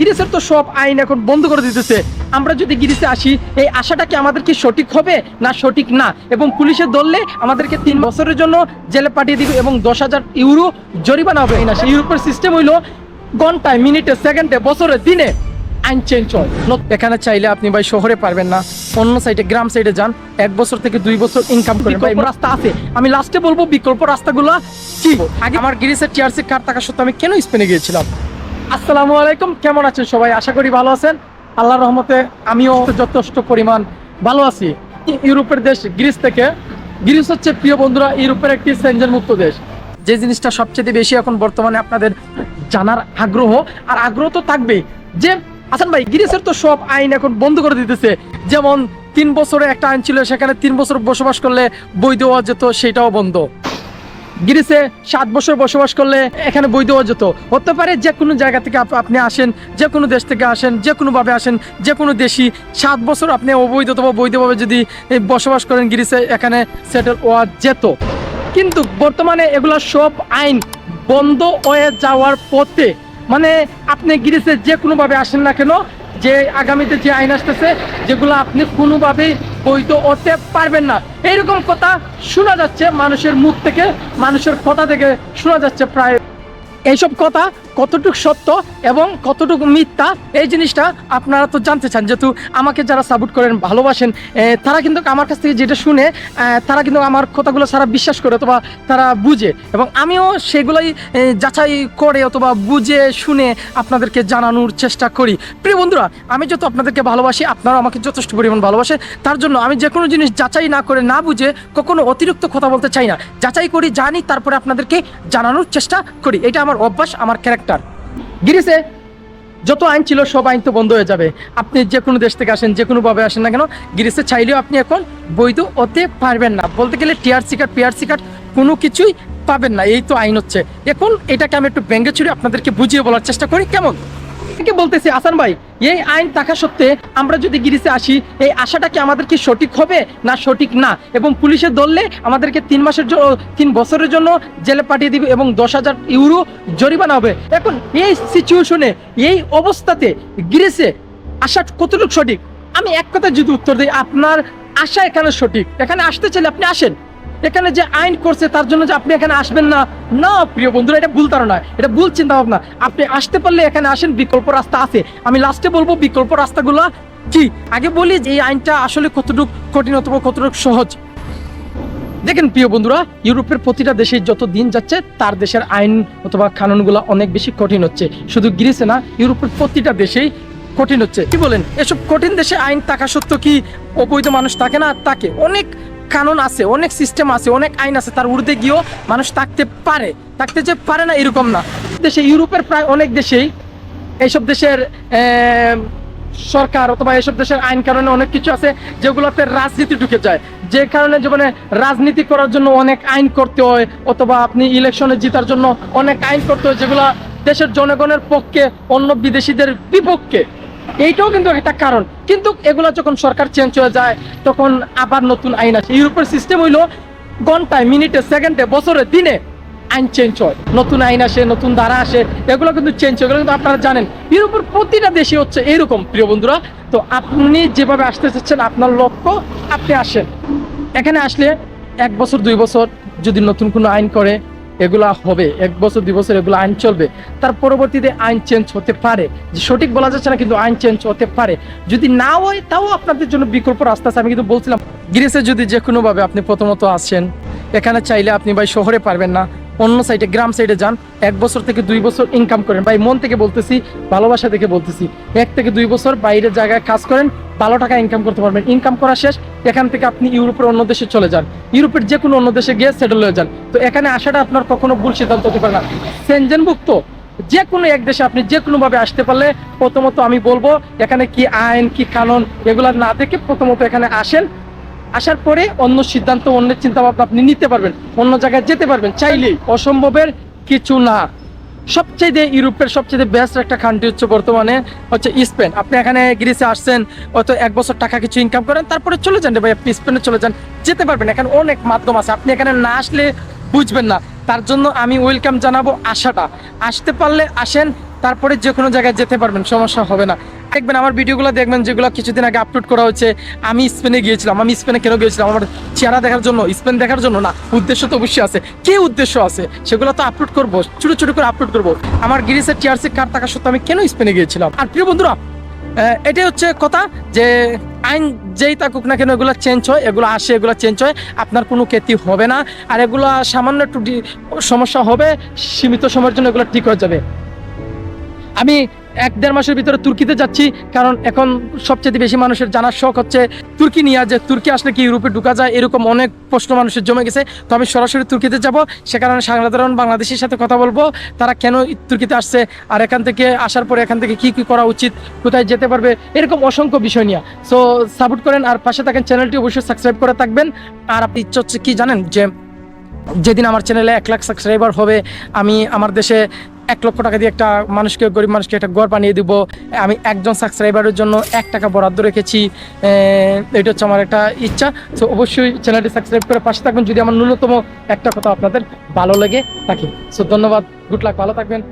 গিরিসের তো সব আইন এখন বন্ধ করে দিতেছে। আমরা যদি গিরিসে আসি এই আশাটা কি আমাদের কি সঠিক হবে? না সঠিক না। এবং পুলিশে ধরলে আমাদেরকে তিন বছরের জন্য জেলে পাঠিয়ে দিবে এবং দশ হাজার ইউরো জরিমানা হবে। না সেই ইউরোপের সিস্টেম হইল ঘন্টায় মিনিটে সেকেন্ডে বছরে দিনে আইন চেঞ্জ হয়। এখানে চাইলে আপনি ভাই শহরে পারবেন না। অন্য সাইডে গ্রাম সাইডে যান। এক বছর থেকে দুই বছর ইনকাম করেন। ভাই রাস্তা আছে। আমি লাস্টে বলব বিকল্প রাস্তাগুলো কি? আগে আমার গিরিসের টিআরসি কার্ড থাকা সত্ত্বেও আমি কেন স্পেনে গিয়েছিলাম? আসসালামু আলাইকুম, কেমন আছেন সবাই? আশা করি ভালো আছেন। আল্লাহর রহমতে আমিও যথেষ্ট পরিমাণ ভালো আছি। ইউরোপের দেশ গ্রিস থেকে। গ্রিস হচ্ছে, প্রিয় বন্ধুরা, ইউরোপের একটি সেঞ্জেন মুক্ত দেশ। যে জিনিসটা সবচেয়ে বেশি এখন বর্তমানে আপনাদের জানার আগ্রহ, আর আগ্রহ তো থাকবেই। যে আসান ভাই, গ্রিসের তো সব আইন এখন বন্ধ করে দিতেছে। যেমন, তিন বছরে একটা আইন ছিল, সেখানে তিন বছর বসবাস করলে বৈধ হওয়া যেত, সেটাও বন্ধ। গ্রিসে সাত বছর বসবাস করলে এখানে বৈধ যেত। হতে পারে যে কোনো জায়গা থেকে আপ- আপনি আসেন, যে কোনো দেশ থেকে আসেন, যে কোনোভাবে আসেন, যে কোনো দেশি সাত বছর আপনি অবৈধ অথবা বৈধভাবে যদি বসবাস করেন গ্রিসে, এখানে সেটেল হওয়া যেত। কিন্তু বর্তমানে এগুলো সব আইন বন্ধ হয়ে যাওয়ার পথে মানে আপনি গ্রিসে যে কোনোভাবে আসেন না কেন যে আগামীতে যে আইন আসতেছে, যেগুলো আপনি কোনোভাবেই বৈধ হতে পারবেন না। এইরকম কথা শোনা যাচ্ছে মানুষের মুখ থেকে, মানুষের কথা থেকে শোনা যাচ্ছে প্রায়। এইসব কথা কতটুকু সত্য এবং কতটুকু মিথ্যা, এই জিনিসটা আপনারা তো জানতে চান। যেহেতু আমাকে যারা সাপোর্ট করেন, ভালোবাসেন তারা কিন্তু আমার কাছ থেকে যেটা শুনে তারা কিন্তু আমার কথাগুলো সারা বিশ্বাস করে অথবা তারা বুঝে এবং আমিও সেগুলোই যাচাই করে অথবা বুঝে শুনে আপনাদেরকে জানানোর চেষ্টা করি। প্রিয় বন্ধুরা, আমি যত আপনাদেরকে ভালোবাসি আপনারা আমাকে যথেষ্ট পরিমাণ ভালোবাসে। তার জন্য আমি যে কোনো জিনিস যাচাই না করে, না বুঝে কখনো অতিরিক্ত কথা বলতে চাই না। যাচাই করি, জানি, তারপরে আপনাদেরকে জানানোর চেষ্টা করি। এটা আমার অভ্যাস, আমার ক্যারেক্টার গিরিসে যত আইন ছিল, সব আইন তো বন্ধ হয়ে যাবে। আপনি যে কোনো দেশ থেকে আসেন, যে কোনোভাবে আসেন না কেন গিরিসে চাইলেও আপনি এখন বৈধ হতে পারবেন না। বলতে গেলে টিআরসি কার্ড, পিআরসি কার্ড কোনো কিছুই পাবেন না। এই তো আইন হচ্ছে। এখন এটাকে আমি একটু ব্যঙ্গে ছুড়ে আপনাদেরকে বুঝিয়ে বলার চেষ্টা করি। কেমন? থেকে বলতেছি, আসান ভাই, এই আইন থাকা সত্ত্বে আমরা যদি গিরিসে আসি, এই আশাটা কি আমাদের কি সঠিক হবে না সঠিক না? এবং পুলিশে ধরলে আমাদেরকে তিন মাসের জন্য তিন বছরের জন্য জেলে পাঠিয়ে দিবে এবং দশ হাজার ইউরো জরিমানা হবে। এখন এই সিচুয়েশনে এই অবস্থাতে গিরিসে আসা কতটুকু সঠিক? আমি এক কথা যদি উত্তর দিই, আপনার আশা এখানে সঠিক। এখানে আসতে চাইলে আপনি আসেন। এখানে যে আইন করছে, তার জন্য যে আপনি এখানে আসবেন না না প্রিয় বন্ধুরা, এটা ভুল ধারণা, এটা ভুল চিন্তা ভাবনা আপনি আসতে পারলে এখানে আসেন, বিকল্প রাস্তা আছে। আমি লাস্টে বলব, বিকল্প রাস্তাগুলো কি? আগে বলি যে এই আইনটা আসলে কতটুকু কঠিন অথবা কতটুকু সহজ। দেখেন প্রিয় বন্ধুরা, ইউরোপের প্রতিটা দেশে যত দিন যাচ্ছে, তার দেশের আইন অথবা কানুনগুলো অনেক বেশি কঠিন হচ্ছে। শুধু গ্রিসে না, ইউরোপের প্রতিটা দেশেই কঠিন হচ্ছে। কি বলেন, এসব কঠিন দেশে আইন থাকা সত্ত্বেও কি অবৈধ মানুষ থাকে না? তাকে অনেক কানুন আছে, অনেক সিস্টেম আছে, অনেক আইন আছে, তার ঊর্ধ্বে গিয়েও মানুষ থাকতে পারে। থাকতে যে পারে না, এরকম না। দেশে, ইউরোপের প্রায় অনেক দেশেই এইসব দেশের সরকার অথবা এইসব দেশের আইন কারণে অনেক কিছু আছে যেগুলোতে রাজনীতি ঢুকে যায়। যে কারণে জীবনে রাজনীতি করার জন্য অনেক আইন করতে হয়, অথবা আপনি ইলেকশনে জিতার জন্য অনেক আইন করতে হয়, যেগুলো দেশের জনগণের পক্ষে, অন্য বিদেশিদের বিপক্ষে এইটাও কিন্তু একটা কারণ। কিন্তু এগুলো যখন সরকার চেঞ্জ হয়ে যায়, তখন আবার নতুন আইন আসে। ইউরোপের সিস্টেম হইল ঘন্টায়, মিনিটে, সেকেন্ডে, বছরে, দিনে আইন চেঞ্জ হয়। নতুন আইন আসে, নতুন ধারা আসে, এগুলো কিন্তু চেঞ্জ হয়। এগুলো কিন্তু আপনারা জানেন। ইউরোপের প্রতিটা দেশে হচ্ছে এইরকম প্রিয় বন্ধুরা। তো আপনি যেভাবে আসতে চাচ্ছেন, আপনার লক্ষ্য, আপনি আসেন। এখানে আসলে এক বছর, দুই বছর যদি নতুন কোনো আইন করে এগুলা হবে, এক বছর, দুই বছর এগুলো আইন চলবে। তার পরবর্তীতে আইন চেঞ্জ হতে পারে। যে সঠিক বলা যাচ্ছে না, কিন্তু আইন চেঞ্জ হতে পারে। যদি না হয়, তাও আপনাদের জন্য বিকল্প রাস্তা আছে। আমি কিন্তু বলছিলাম, গ্রিসে যদি যে কোনোভাবে আপনি প্রথমত আসেন, এখানে চাইলে আপনি ভাই শহরে পারবেন না। অন্য সাইডে গ্রাম সাইডে যান, এক বছর থেকে দুই বছর ইনকাম করেন। ভাই, মন থেকে বলতেছি, ভালোবাসা থেকে বলতেছি, এক থেকে দুই বছর বাইরের জায়গায় কাজ করেন, ভালো টাকা ইনকাম করতে পারবেন। ইনকাম করা শেষ, এখান থেকে আপনি ইউরোপের অন্য দেশে চলে যান। ইউরোপের যে কোনো অন্য দেশে গিয়ে সেটেল হয়ে যান। তো এখানে আসাটা আপনার কখনো ভুল সিদ্ধান্ত হতে পারে না। সেনজেনভুক্ত যে কোনো এক দেশে আপনি যে কোনোভাবে আসতে পারলে, প্রথমত আমি বলব, এখানে কি আইন, কি কানুন, এগুলা না দেখে প্রথমত এখানে আসেন। আসার পরে অন্য সিদ্ধান্ত অন্যের চিন্তা ভাবনা আপনি নিতে পারবেন, অন্য জায়গায় যেতে পারবেন, চাইলেই অসম্ভবের কিছু না। সবচেয়ে ইউরোপের সবচেয়ে বেস্ট একটা কান্ট্রি হচ্ছে বর্তমানে হচ্ছে স্পেন। আপনি এখানে গ্রিসে আসছেন হয়তো এক বছর টাকা কিছু ইনকাম করেন, তারপরে চলে যান ভাই, আপনি স্পেনে চলে যান, যেতে পারবেন। এখানে অনেক মাধ্যম আছে। আপনি এখানে না আসলে বুঝবেন না। তার জন্য আমি ওয়েলকাম জানাব আশাটা। আসতে পারলে আসেন, তারপরে যে কোনো জায়গায় যেতে পারবেন, সমস্যা হবে না। দেখবেন আমার ভিডিওগুলো দেখবেন যেগুলো কিছুদিন আগে আপলোড করা হয়েছে। আমি স্পেনে গিয়েছিলাম, আমি স্পেনে কেন গিয়েছিলাম? আমার চেহারা দেখার জন্য স্পেন দেখার জন্য না, উদ্দেশ্য তো অবশ্যই আছে। কি উদ্দেশ্য আছে? সেগুলো তো আপলোড করব, ছোটো ছোটো করে আপলোড করব। আমার গিরিসের টিআরসি কার্ড থাকা সত্ত্বেও আমি কেন স্পেনে গিয়েছিলাম? আর প্রিয় বন্ধুরা এটাই হচ্ছে কথা যে আইন যেই থাকুক না কেন এগুলো চেঞ্জ হয়, এগুলো আসে, এগুলো চেঞ্জ হয়, আপনার কোনো ক্ষতি হবে না। আর এগুলো সামান্য একটু সমস্যা হবে, সীমিত সময়ের জন্য এগুলো ঠিক হয়ে যাবে। আমি এক দেড় মাসের ভিতরে তুর্কিতে যাচ্ছি, কারণ এখন সবচেয়ে বেশি মানুষের জানার শখ হচ্ছে তুর্কি নিয়ে, যে তুর্কি আসলে কি ইউরোপে ঢুকা যায়, এরকম অনেক প্রশ্ন মানুষের জমে গেছে। তো আমি সরাসরি তুর্কিতে যাব, সে কারণে সাধারণ বাংলাদেশের সাথে কথা বলব, তারা কেন তুর্কিতে আসছে, আর এখান থেকে আসার পরে এখান থেকে কি কি করা উচিত, কোথায় যেতে পারবে, এরকম অসংখ্য বিষয় নিয়ে। সো সাপোর্ট করেন, আর পাশে থাকেন চ্যানেলটি অবশ্যই সাবস্ক্রাইব করে থাকবেন। আর আপনি ইচ্ছা হচ্ছে কি জানেন, যে যেদিন আমার চ্যানেলে এক লাখ সাবস্ক্রাইবার হবে, আমি আমার দেশে এক লক্ষ টাকা দিয়ে একটা মানুষকে, গরিব মানুষকে একটা ঘর বানিয়ে দিব। আমি একজন সাবস্ক্রাইবারের জন্য এক টাকা বরাদ্দ রেখেছি। এটা হচ্ছে আমার একটা ইচ্ছা। তো অবশ্যই চ্যানেলটি সাবস্ক্রাইব করে পাশে থাকবেন। যদি আমার ন্যূনতম একটা কথা আপনাদের ভালো লাগে থাকে। সো ধন্যবাদ। গুড লাক ভালো থাকবেন।